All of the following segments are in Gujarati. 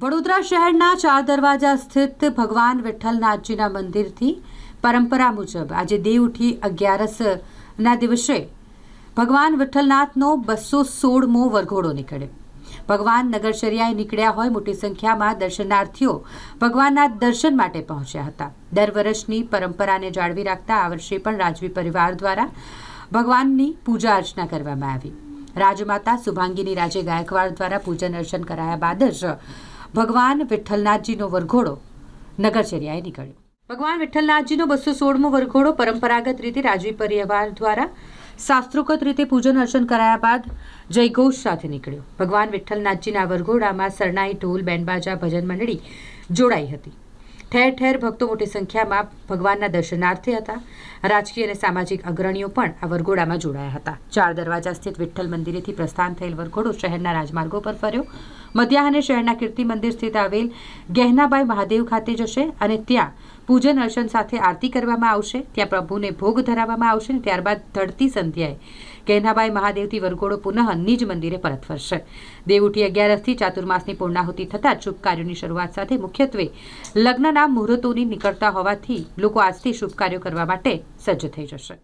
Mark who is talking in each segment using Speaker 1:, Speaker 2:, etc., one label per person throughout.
Speaker 1: વડોદરા શહેરના ચાર દરવાજા સ્થિત ભગવાન વિઠ્ઠલનાથજીના મંદિરથી પરંપરા મુજબ આજે દેવ ઉઠી અગિયારસના દિવસે ભગવાન વિઠ્ઠલનાથનો બસો સોળમો વરઘોડો નીકળ્યો ભગવાન નગરચર્યાએ નીકળ્યા હોય મોટી સંખ્યામાં દર્શનાર્થીઓ ભગવાનના દર્શન માટે પહોંચ્યા હતા. દર વર્ષની પરંપરાને જાળવી રાખતા આ વર્ષે પણ રાજવી પરિવાર દ્વારા ભગવાનની પૂજા અર્ચના કરવામાં આવી. રાજમાતા શુભાંગીની રાજે ગાયકવાડ દ્વારા પૂજન અર્ચન કરાયા બાદ જ ભગવાન વિઠ્ઠલનાથજીનો વરઘોડો નગરચર્યાએ નીકળ્યો. ભગવાન વિઠ્ઠલનાથજીનો બસો સોળમો વરઘોડો પરંપરાગત રીતે રાજવી પરિવાર દ્વારા શાસ્ત્રોકત રીતે પૂજન અર્ચન કરાયા બાદ જયઘોષ સાથે નીકળ્યો. ભગવાન વિઠ્ઠલનાથજીના વરઘોડામાં સરનાઈ ઢોલ બેન્ડબાજા ભજન મંડળી જોડાઈ હતી. ઠેર ઠેર ભક્તો મોટી સંખ્યામાં ભગવાનના દર્શનાર્થે હતા. રાજકીય અને સામાજિક અગ્રણીઓ પણ આ વરઘોડામાં જોડાયા હતા. ચાર દરવાજા સ્થિત વિઠ્ઠલ મંદિરેથી પ્રસ્થાન થયેલ વરઘોડો શહેરના રાજમાર્ગો પર ફર્યો. મધ્યાહને શહેરના કીર્તિ મંદિર સ્થિત આવેલ ગહેનાબાઈ મહાદેવ ખાતે જશે અને ત્યાં પૂજન અર્ચન સાથે આરતી કરવામાં આવશે. ત્યાં પ્રભુને ભોગ ધરાવવામાં આવશે ત્યારબાદ ધડતી સંધ્યાએ ગહેનાબાઈ મહાદેવથી વરઘોડો પુનઃ નિજ મંદિરે પરત ફરશે. દેવઉઠી અગિયારસથી ચાતુર્માસની પૂર્ણાહુતિ થતાં શુભ કાર્યોની શરૂઆત સાથે મુખ્યત્વે લગ્નના મુહૂર્તોની નીકળતા હોવાથી લોકો આજથી શુભ કાર્યો કરવા માટે સજ્જ થઈ જશે.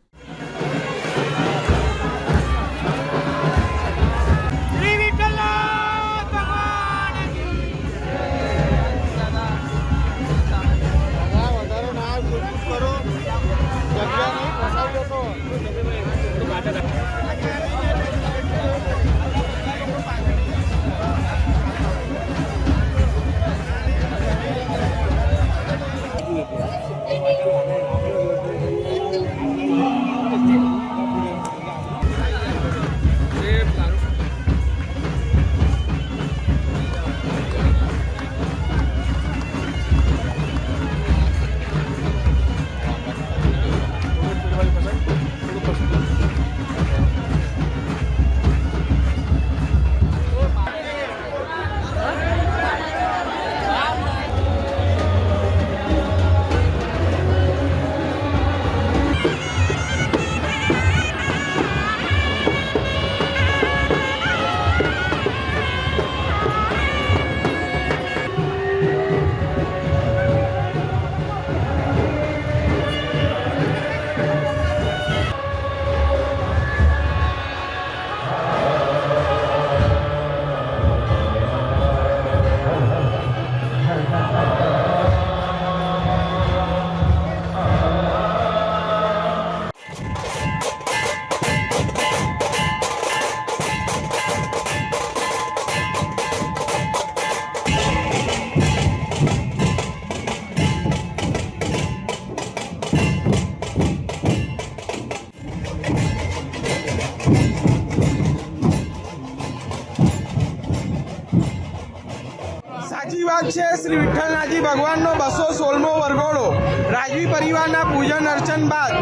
Speaker 2: સાચી વાત છે, શ્રી વિઠ્ઠલનાથજી ભગવાનનો બસો સોળમો વરઘોડો. રાજવી પરિવારના પૂજન અર્ચન બાદ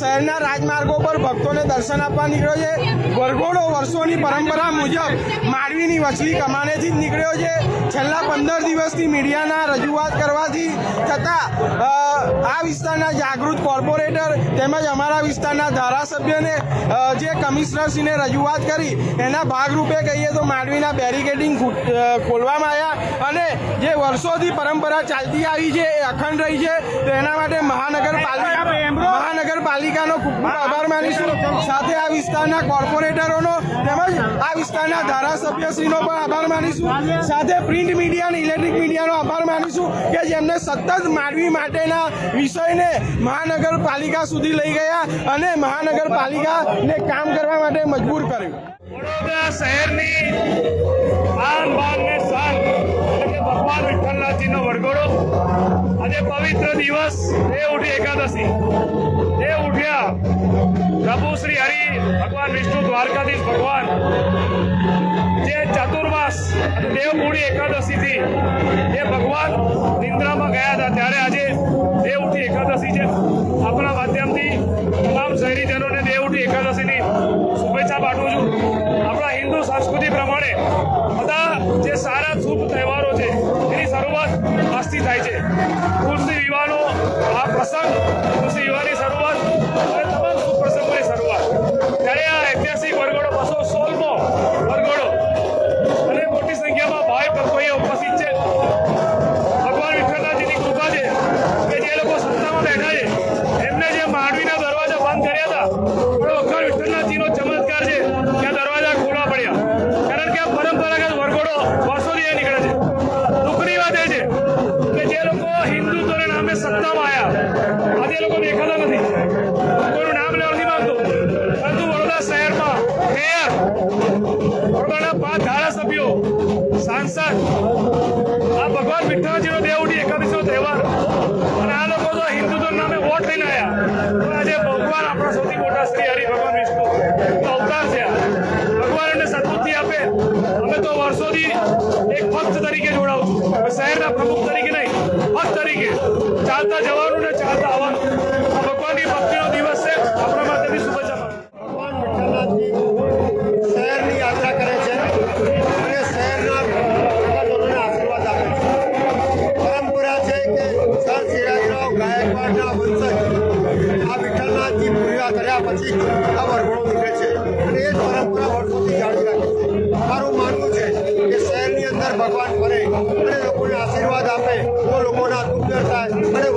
Speaker 2: શહેરના રાજમાર્ગો પર ભક્તોને દર્શન આપવા નીકળ્યો છે. વરઘોડો વર્ષોની પરંપરા મુજબ માંડવીની વચલી કમાનેથી જ નીકળ્યો છે. છેલ્લા પંદર દિવસથી મીડિયાના રજૂઆત કરવાથી છતાં આ વિસ્તારના જાગૃત કોર્પોરેટર તેમજ અમારા વિસ્તારના ધારાસભ્યને જે કમિશનરશ્રીને રજૂઆત કરી, એના ભાગરૂપે કહીએ તો માંડવીના બેરિકેડિંગ ખોલવામાં આવ્યા અને જે વર્ષોથી પરંપરા ચાલતી આવી છે એ અખંડ રહી છે તો એના માટે મહાનગરપાલિકા મહાનગરપાલિકાનો ખૂબ ખૂબ આભાર માનીશું સાથે આ વિસ્તારના કોર્પોરેટરોનો તેમજ આ વિસ્તારના ધારાસભ્યશ્રીનો પણ આભાર માનીશું સાથે પ્રિન્ટ મીડિયા અને ઇલેક્ટ્રિક મીડિયાનો આભાર માનીશું કે જેમને સતત માનવી માટેના વિષયને મહાનગરપાલિકા સુધી લઈ ગયા અને મહાનગરપાલિકાને કામ કરવા માટે મજબૂર કર્યું.
Speaker 3: વડોદરા શહેરની આન બાન આજે પવિત્ર દિવસ. દેવઉઠી એકાદશી. દેવ ઉઠ્યા. પ્રભુ શ્રી હરિ, ભગવાન વિષ્ણુ, દ્વારકાધીશ ભગવાન. જે ચતુર્માસ અને દેવપૂરી એકાદશીથી એ ભગવાન નિંદ્રામાં ગયા હતા. ત્યારે આજે દેવઉઠી એકાદશી છે. આપણા માધ્યમથી તમામ શહેરીજનોને દેવઉઠી એકાદશીની શુભેચ્છા પાઠવું છું. સંસ્કૃતિ પ્રમાણે બધા જે સારા શુભ તહેવારો છે, એની શરૂઆત આજથી થાય છે. તુલસી વિવાહનો આ પ્રસંગ તુલસી વિવાહની સાંસદ આ ભગવાન વિઠ્ઠલજીનો દેવડી એકાદશીનો તહેવાર. અને આ લોકો તો હિન્દુત્વ નામે વોટ લઈને આવ્યા પણ આજે ભગવાન આપણા સૌથી મોટા શ્રી હરિ ભગવાન વિષ્ણુ. અવતાર છે ભગવાન એમને સદબુદ્ધિ આપે. અમે તો વર્ષોથી એક ભક્ત તરીકે જોડાવું છું. શહેરના પ્રમુખ તરીકે નહીં, ભક્ત તરીકે. ચાલતા જવાનું
Speaker 4: ગાયકવાડના વંશજ આ વિઠ્ઠલનાથજી પૂજા કર્યા પછી આ વરઘોડો નીકળે છે. અને એ જ પરંપરા વર્ષોથી જાળવી રાખે છે. મારું માનવું છે કે શહેરની અંદર ભગવાન ફરે અને લોકોને આશીર્વાદ આપે, તો લોકોના દુઃખ થાય અને